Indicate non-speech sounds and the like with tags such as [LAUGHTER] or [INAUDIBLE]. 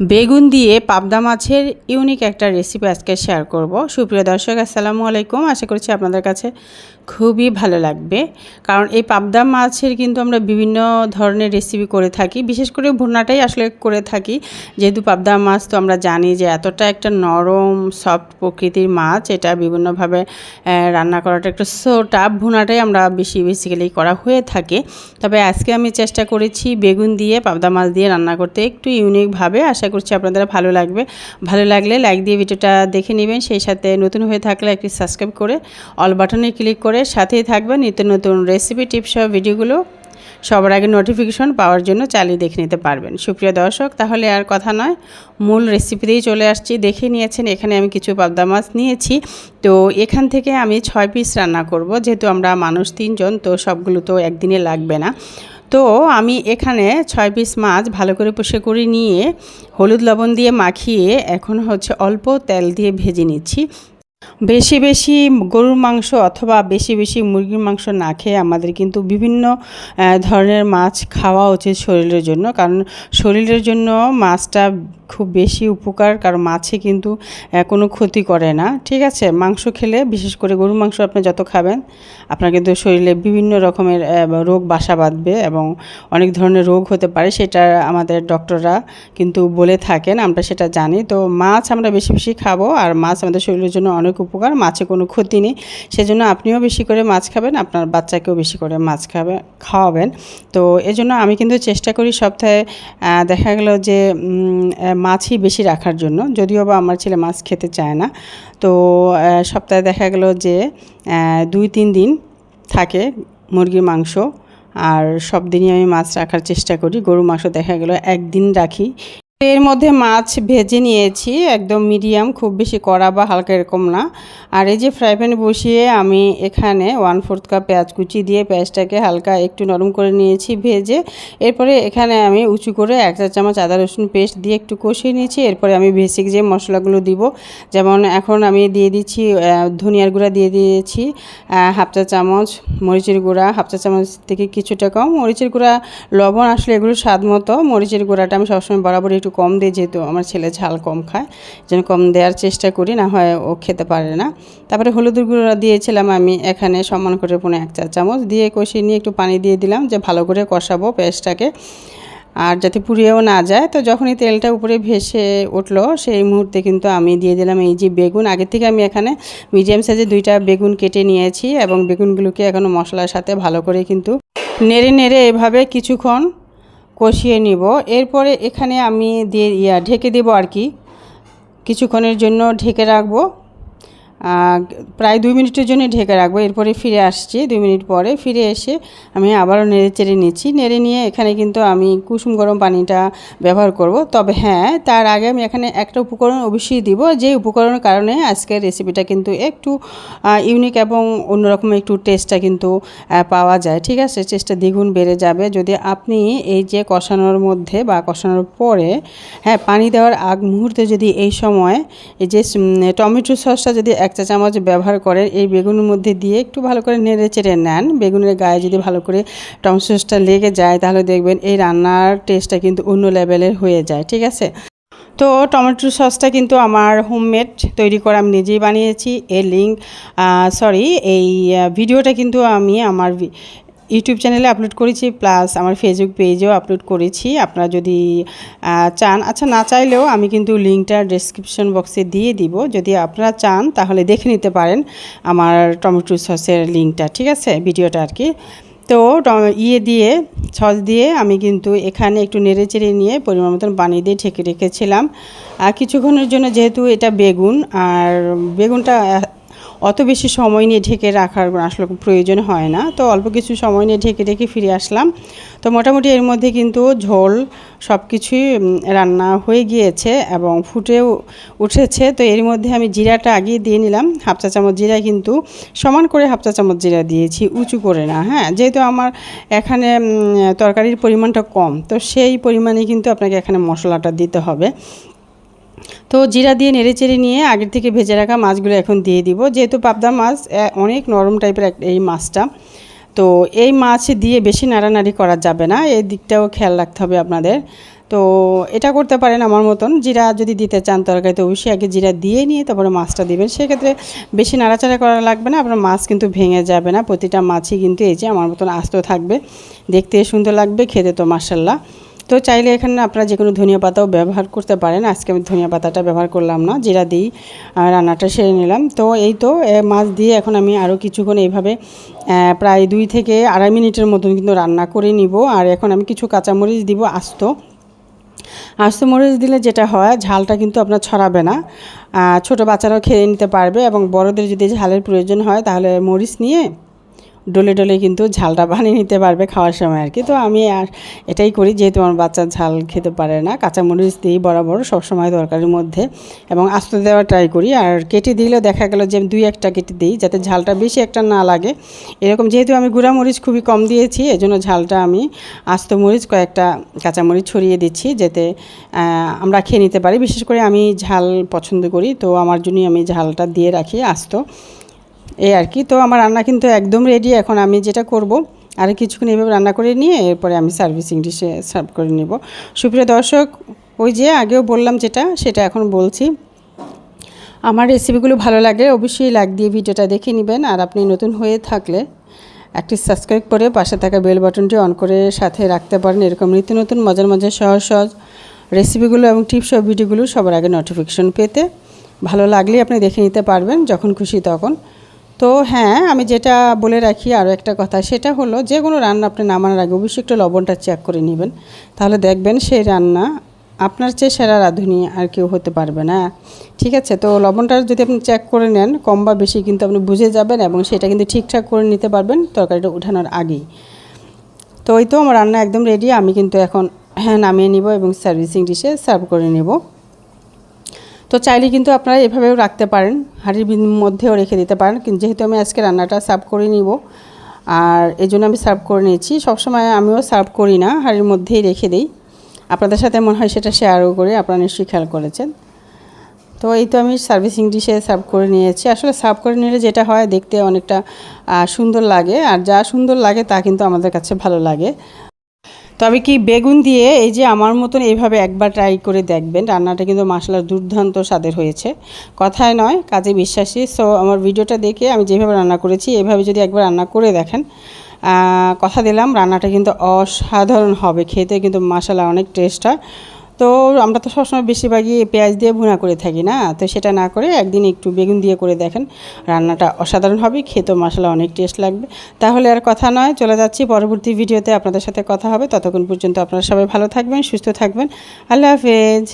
বেগুন দিয়ে পাবদা মাছের ইউনিক একটা রেসিপি আজকে শেয়ার করব। সুপ্রিয় দর্শক, আসসালামু আলাইকুম। আশা করছি আপনাদের কাছে খুবই ভালো লাগবে। কারণ এই পাবদা মাছের কিন্তু আমরা বিভিন্ন ধরনের রেসিপি করে থাকি। বিশেষ করে ভুনাটাই আসলে করে থাকি। যেহেতু পাবদা মাছ তো আমরা জানি যে এতটা একটা নরম সফট প্রকৃতির মাছ। এটা বিভিন্নভাবে রান্না করাটা একটু সো টাপ ভুনাটাই আমরা বেশি বেসিক্যালি করা হয়ে থাকে। তবে আজকে আমি চেষ্টা করেছি বেগুন দিয়ে, পাবদা মাছ দিয়ে রান্না করতে একটু ইউনিকভাবে আশা করছি আপনাদের ভালো লাগবে। ভালো লাগলে লাইক দিয়ে ভিডিওটা দেখে নেবেন। সেই সাথে নতুন হয়ে থাকলে একটি সাবস্ক্রাইব করে অল বাটনে ক্লিক করে সাথেই থাকবেন। নিত্য নতুন রেসিপি টিপস সহ ভিডিওগুলো সবার আগে নোটিফিকেশন পাওয়ার জন্য চালিয়ে দেখে নিতে পারবেন। সুপ্রিয় দর্শক, তাহলে আর কথা নয়। মূল রেসিপিতেই চলে আসছি। দেখে নিয়েছেন, এখানে আমি কিছু পাবদা মাছ নিয়েছি। তো এখান থেকে আমি ছয় পিস রান্না করব। যেহেতু আমরা মানুষ তিনজন, তো সবগুলো তো একদিনে লাগবে না। তো আমি এখানে ছয় পিস মাছ ভালো করে পুষে করে নিয়ে হলুদ লবণ দিয়ে মাখিয়ে এখন হচ্ছে অল্প তেল দিয়ে ভেজে নিচ্ছি। বেশি বেশি গরুর মাংস অথবা বেশি বেশি মুরগির মাংস না খেয়ে আমাদের কিন্তু বিভিন্ন ধরনের মাছ খাওয়া উচিত শরীরের জন্য। কারণ শরীরের জন্য মাছটা খুব বেশি উপকার, কারণ মাছে কিন্তু কোনো ক্ষতি করে না। ঠিক আছে? মাংস খেলে, বিশেষ করে গরুর মাংস আপনি যত খাবেন, আপনার কিন্তু শরীরে বিভিন্ন রকমের রোগ, বাসা বাঁধবে এবং অনেক ধরনের রোগ হতে পারে। সেটা আমাদের ডক্টররা কিন্তু বলে থাকেন, আমরা সেটা জানি। তো মাছ আমরা বেশি বেশি খাব আর মাছ আমাদের শরীরের জন্য অনেক উপকার, মাছে কোনো ক্ষতি নেই। সেজন্য আপনিও বেশি করে মাছ খাবেন, আপনার বাচ্চাকেও বেশি করে মাছ খাবে, খাওয়াবেন। তো এজন্য আমি কিন্তু চেষ্টা করি সপ্তাহে দেখা গেল যে মাছই বেশি রাখার জন্য। যদিও বা আমার ছেলে মাছ খেতে চায় না। তো সপ্তাহে দেখা গেল যে দুই তিন দিন থাকে মুরগির মাংস। আর সব দিনই আমি মাছ রাখার চেষ্টা করি। গরু মাংস দেখা গেল একদিন রাখি। এর মধ্যে মাছ ভেজে নিয়েছি, একদম মিডিয়াম, খুব বেশি কড়া বা হালকা এরকম না। আর এই যে ফ্রাই প্যানে বসিয়ে আমি এখানে ওয়ান ফোর্থ কাপ পেঁয়াজ কুচি দিয়ে পেঁয়াজটাকে হালকা একটু নরম করে নিয়েছি ভেজে। এরপরে এখানে আমি উঁচু করে এক চা চামচ আদা রসুন পেস্ট দিয়ে একটু কষিয়ে নিয়েছি। এরপরে আমি বেসিক যে মশলাগুলো দিব, যেমন এখন আমি দিয়ে দিচ্ছি ধনিয়ার গুঁড়া দিয়ে দিয়েছি হাফ চা চামচ মরিচের গুঁড়া হাফ চা চামচ থেকে কিছুটা কম। মরিচের গুঁড়া, লবণ আসলে এগুলো স্বাদ মতো। মরিচের গুঁড়াটা আমি সবসময় বরাবর একটু কম দিই যেহেতু আমার ছেলে ঝাল কম খায়, যেন কম দেওয়ার চেষ্টা করি, না হয় ও খেতে পারে না। তারপরে হলুদের গুঁড়া দিয়েছিলাম আমি, এখানে সমান করে পুনে এক চা চামচ দিয়ে কষিয়ে নিয়ে একটু পানি দিয়ে দিলাম, যে ভালো করে কষাবো পেঁয়াজটাকে আর যাতে পুড়িয়েও না যায়, তো যখনই তেলটা উপরে ভেসে উঠল, সেই মুহূর্তে কিন্তু আমি দিয়ে দিলাম এই যে বেগুন। আগে থেকে আমি এখানে মিডিয়াম সাইজে দুইটা বেগুন কেটে নিয়েছি এবং বেগুনগুলোকে এখনও মশলার সাথে ভালো করে কিন্তু নেড়ে নেড়ে এভাবে কিছুক্ষণ কষিয়ে নিব। এরপরে এখানে আমি দিয়ে ইয়া ঢেকে দেবো আর কি। কিছুক্ষণের জন্য ঢেকে রাখব। প্রায় দুই মিনিটের জন্য ঢেকে রাখব। এরপরে ফিরে আসছি, দুই মিনিট পরে ফিরে এসে আমি আবারও নেড়ে চেড়ে নিচ্ছি। নেড়ে নিয়ে এখানে কিন্তু আমি কুসুম গরম পানিটা ব্যবহার করব। তবে হ্যাঁ তার আগে আমি এখানে একটা উপকরণ অবশ্যই দিব। যে উপকরণের কারণে আজকের রেসিপিটা কিন্তু একটু ইউনিক এবং অন্যরকম একটু টেস্টটা কিন্তু পাওয়া যায়। ঠিক আছে? টেস্টটা দ্বিগুণ বেড়ে যাবে। যদি আপনি এই যে কষানোর মধ্যে বা কষানোর পরে হ্যাঁ পানি দেওয়ার আগ মুহূর্তে যদি এই সময় এই যে টমেটো সসটা যদি এক চা চামচ ব্যবহার করেন। এই বেগুনের মধ্যে দিয়ে একটু ভালো করে নেড়ে চেড়ে নেন। বেগুনের গায়ে যদি ভালো করে টমেটো সসটা লেগে যায়, তাহলে দেখবেন এই রান্নার টেস্টটা কিন্তু অন্য লেভেলের হয়ে যায়, ঠিক আছে? তো টমেটো সসটা কিন্তু আমার হোমমেড তৈরি করা আমি নিজেই বানিয়েছি। এর লিঙ্ক সরি এই ভিডিওটা কিন্তু আমি আমার ইউটিউব চ্যানেলে আপলোড করেছি, প্লাস আমার ফেসবুক পেজেও আপলোড করেছি। আপনারা যদি চান আচ্ছা না চাইলেও আমি কিন্তু লিঙ্কটা ডেসক্রিপশন বক্সে দিয়ে দিব। যদি আপনারা চান, তাহলে দেখে নিতে পারেন আমার টমেটো সসের লিঙ্কটা ঠিক আছে? ভিডিওটা আর কি। তো ইয়ে দিয়ে, সস দিয়ে আমি কিন্তু এখানে একটু নেড়ে চেড়ে নিয়ে পরিমাণ মতন পানি দিয়ে ঢেকে রেখেছিলাম। আর কিছুক্ষণের জন্য যেহেতু এটা বেগুন, আর বেগুনটা অত বেশি সময় নিয়ে ঢেকে রাখার আসলে প্রয়োজন হয় না। তো অল্প কিছু সময় নিয়ে ঢেকে ঢেকে ফিরে আসলাম। তো মোটামুটি এর মধ্যে কিন্তু ঝোল সব কিছুই রান্না হয়ে গিয়েছে এবং ফুটেও উঠেছে। তো এর মধ্যে আমি জিরাটা আগিয়ে দিয়ে নিলাম। হাফ চা চামচ জিরা কিন্তু সমান করে হাফ চা চামচ জিরা দিয়েছি, উঁচু করে না হ্যাঁ? যেহেতু আমার এখানে তরকারির পরিমাণটা কম, তো সেই পরিমাণে কিন্তু আপনাকে এখানে মশলাটা দিতে হবে। তো জিরা দিয়ে নেড়ে চেড়ে নিয়ে আগের থেকে ভেজে রাখা মাছগুলো এখন দিয়ে দিব। যেহেতু পাবদা মাছ অনেক নরম টাইপের এই মাছটা। তো এই মাছ দিয়ে বেশি নাড়ানাড়ি করা যাবে না এই দিকটাও খেয়াল রাখতে হবে আপনাদের। তো এটা করতে পারেন আমার মতন, জিরা যদি দিতে চান তরকারিতে অবশ্যই আগে জিরা দিয়ে নিয়ে তারপরে মাছটা দিবেন। সেক্ষেত্রে বেশি নাড়াচাড়া করা লাগবে না, আপনার মাছ কিন্তু ভেঙে যাবে না, প্রতিটা মাছই কিন্তু এই যে আমার মতন আস্ত থাকবে। দেখতে সুন্দর লাগবে, খেতে তো মার্শাল্লাহ তো চাইলে এখানে আপনারা যে কোনো ধনিয়া পাতাও ব্যবহার করতে পারেন। আজকে আমি ধনিয়া পাতাটা ব্যবহার করলাম না, জিরা দিই রান্নাটা সেরে নিলাম। তো এই তো মাছ দিয়ে এখন আমি আরও কিছুক্ষণ এইভাবে প্রায় দুই থেকে আড়াই মিনিটের মতন কিন্তু রান্না করে নিব। আর এখন আমি কিছু কাঁচামরিচ দিব, আস্ত। আস্ত মরিচ দিলে যেটা হয়, ঝালটা কিন্তু আপনার ছড়াবে না। ছোট বাচ্চারাও খেয়ে নিতে পারবে এবং বড়দের যদি ঝালের প্রয়োজন হয়, তাহলে মরিচ নিয়ে ডলে ডলে কিন্তু ঝালটা [LAUGHS] বানিয়ে নিতে পারবে খাওয়ার সময় আর কি। তো আমি আর এটাই করি যেহেতু আমার বাচ্চা ঝাল খেতে পারে না। কাঁচামরিচ দিই বরাবর সবসময় তরকারির মধ্যে এবং আস্ত দেওয়া ট্রাই করি। আর কেটে দিলেও দেখা গেল যে দুই একটা কেটে দিই যাতে ঝালটা বেশি একটা না লাগে। এরকম যেহেতু আমি গুঁড়া মরিচ খুবই কম দিয়েছি, এজন্য ঝালটা আমি আস্ত মরিচ কয়েকটা কাঁচামরিচ ছড়িয়ে দিচ্ছি যাতে আমরা খেয়ে নিতে পারি। বিশেষ করে আমি ঝাল পছন্দ করি, তো আমার জন্যই আমি ঝালটা দিয়ে রাখি আস্ত। এই আর কি। তো আমার রান্না কিন্তু একদম রেডি এখন আমি যেটা করব, আর কিছুক্ষণ এইভাবে রান্না করে নিয়ে এরপরে আমি সার্ভিসিং ডিশে সার্ভ করে নেব। সুপ্রিয় দর্শক, ওই যে আগেও বললাম যেটা, সেটা এখন বলছি। আমার রেসিপিগুলো ভালো লাগে অবশ্যই লাইক দিয়ে ভিডিওটা দেখে নেবেন। আর আপনি নতুন হয়ে থাকলে একটি সাবস্ক্রাইব করে পাশে থাকা বেল বাটনটি অন করে সাথে রাখতে পারেন। এরকম নিত্য নতুন মজার মজার সহজ সহজ রেসিপিগুলো এবং টিপস ভিডিওগুলো সবার আগে নোটিফিকেশন পেতে। ভালো লাগলে আপনি দেখে নিতে পারবেন যখন খুশি তখন। তো হ্যাঁ আমি যেটা বলে রাখি আরও একটা কথা, সেটা হলো যে কোনো রান্না আপনি নামানোর আগে অবশ্যই একটু লবণটা চেক করে নেবেন। তাহলে দেখবেন সেই রান্না আপনার চেয়ে সেরা রাঁধুনি আর কেউ হতে পারবে না। ঠিক আছে, তো লবণটা যদি আপনি চেক করে নেন, কম বা বেশি কিন্তু আপনি বুঝে যাবেন এবং সেটা কিন্তু ঠিকঠাক করে নিতে পারবেন তরকারিটা উঠানোর আগেই। তো ওই তো আমার রান্না একদম রেডি আমি কিন্তু এখন হ্যাঁ নামিয়ে নিব এবং সার্ভিসিং ডিশে সার্ভ করে নেব। তো চাইলে কিন্তু আপনারা এভাবেও রাখতে পারেন, হাঁড়ির মধ্যেও রেখে দিতে পারেন, কিন্তু যেহেতু আমি আজকে রান্নাটা সার্ভ করে নিব, আর এই জন্য আমি সার্ভ করে নিয়েছি, সবসময় আমিও সার্ভ করি না, হাঁড়ির মধ্যেই রেখে দিই। আপনাদের সাথে মনে হয় সেটা শেয়ারও করে, আপনারা নিশ্চয়ই খেয়াল করেছেন। তো এই তো আমি সার্ভিসিং ডিশে সার্ভ করে নিয়েছি, আসলে সার্ভ করে নিলে যেটা হয় দেখতে অনেকটা সুন্দর লাগে, আর যা সুন্দর লাগে তা কিন্তু আমাদের কাছে ভালো লাগে। তবে কি বেগুন দিয়ে এই যে আমার মতন এইভাবে একবার ট্রাই করে দেখবেন, রান্নাটা কিন্তু মশলার দুর্দান্ত স্বাদের হয়েছে। কথায় নয়, কাজে বিশ্বাসী। সো আমার ভিডিওটা দেখে আমি যেভাবে রান্না করেছি, এভাবে যদি একবার রান্না করে দেখেন কথা দিলাম, রান্নাটা কিন্তু অসাধারণ হবে, খেতে কিন্তু মশলা অনেক টেস্ট হয়। তো আমরা তো সবসময় বেশিরভাগই পেঁয়াজ দিয়ে ভুনা করে থাকি না। তো সেটা না করে একদিন একটু বেগুন দিয়ে করে দেখেন, রান্নাটা অসাধারণ হবে খেতে মশলা অনেক টেস্ট লাগবে। তাহলে আর কথা নয়, চলে যাচ্ছি পরবর্তী ভিডিওতে, আপনাদের সাথে কথা হবে। ততক্ষণ পর্যন্ত আপনারা সবাই ভালো থাকবেন, সুস্থ থাকবেন। আল্লাহ হাফেজ।